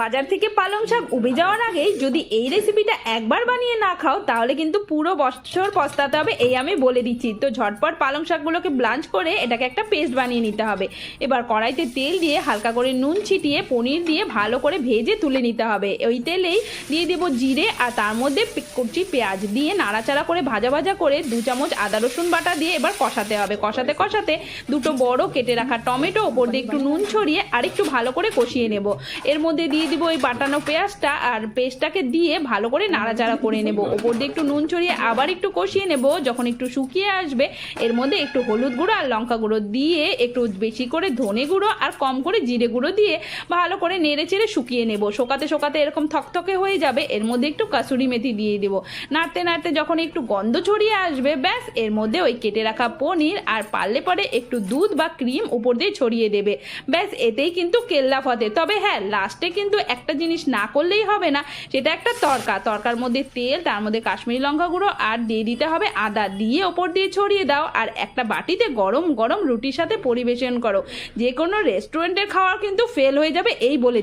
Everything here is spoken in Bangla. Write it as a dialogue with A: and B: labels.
A: বাজার থেকে পালং শাক উবে যাওয়ার আগেই যদি এই রেসিপিটা একবার বানিয়ে না খাও, তাহলে কিন্তু পুরো বছর পস্তাতে হবে, এই আমি বলে দিচ্ছি। তো ঝটপট পালং শাকগুলোকে ব্লাঞ্চ করে এটাকে একটা পেস্ট বানিয়ে নিতে হবে। এবার কড়াইতে তেল দিয়ে হালকা করে নুন ছিটিয়ে পনির দিয়ে ভালো করে ভেজে তুলে নিতে হবে। ওই তেলেই দিয়ে দেবো জিরে আর তার মধ্যে কুচি পেঁয়াজ দিয়ে নাড়াচাড়া করে ভাজা ভাজা করে দু চামচ আদা রসুন বাটা দিয়ে এবার কষাতে হবে। কষাতে কষাতে দুটো বড় কেটে রাখা টমেটো ওপর দিয়ে একটু নুন ছড়িয়ে আরেকটু ভালো করে কষিয়ে নেব। এর মধ্যে দিয়ে দিব ওই বাটানো পেঁয়াজটা আর পেস্টটাকে দিয়ে ভালো করে নাড়াচাড়া করে নেব। ওপর দিয়ে একটু নুন ছড়িয়ে আবার একটু কষিয়ে নেব। যখন একটু শুকিয়ে আসবে, এর মধ্যে একটু হলুদ গুঁড়ো আর লঙ্কা গুঁড়ো দিয়ে একটু বেশি করে ধনে গুঁড়ো আর কম করে জিরে গুঁড়ো দিয়ে ভালো করে নেড়ে চেড়ে শুকিয়ে নেব। শোকাতে শোকাতে এরকম থকথকে হয়ে যাবে, এর মধ্যে একটু কাসুরি মেথি দিয়ে দেবো। নাড়তে নাড়তে যখন একটু গন্ধ ছড়িয়ে আসবে, ব্যাস, এর মধ্যে ওই কেটে রাখা পনির আর পারলে পরে একটু দুধ বা ক্রিম উপর দিয়ে ছড়িয়ে দেবে। ব্যাস, এতেই কিন্তু কেল্লা ফতে। তবে হ্যাঁ লাস্টে কিন্তু একটা জিনিস না করলেই হবে না, সেটা একটা তরকা। তরকার মধ্যে তেল, তার মধ্যে কাশ্মীরি লঙ্কা গুঁড়ো, আর দিয়ে দিতে হবে আদা। দিয়ে ওপর দিয়ে ছড়িয়ে দাও, আর একটা বাটিতে গরম গরম রুটির সাথে পরিবেশন করো। যে কোনো রেস্টুরেন্টের খাওয়ার কিন্তু ফেল হয়ে যাবে, এই বলে।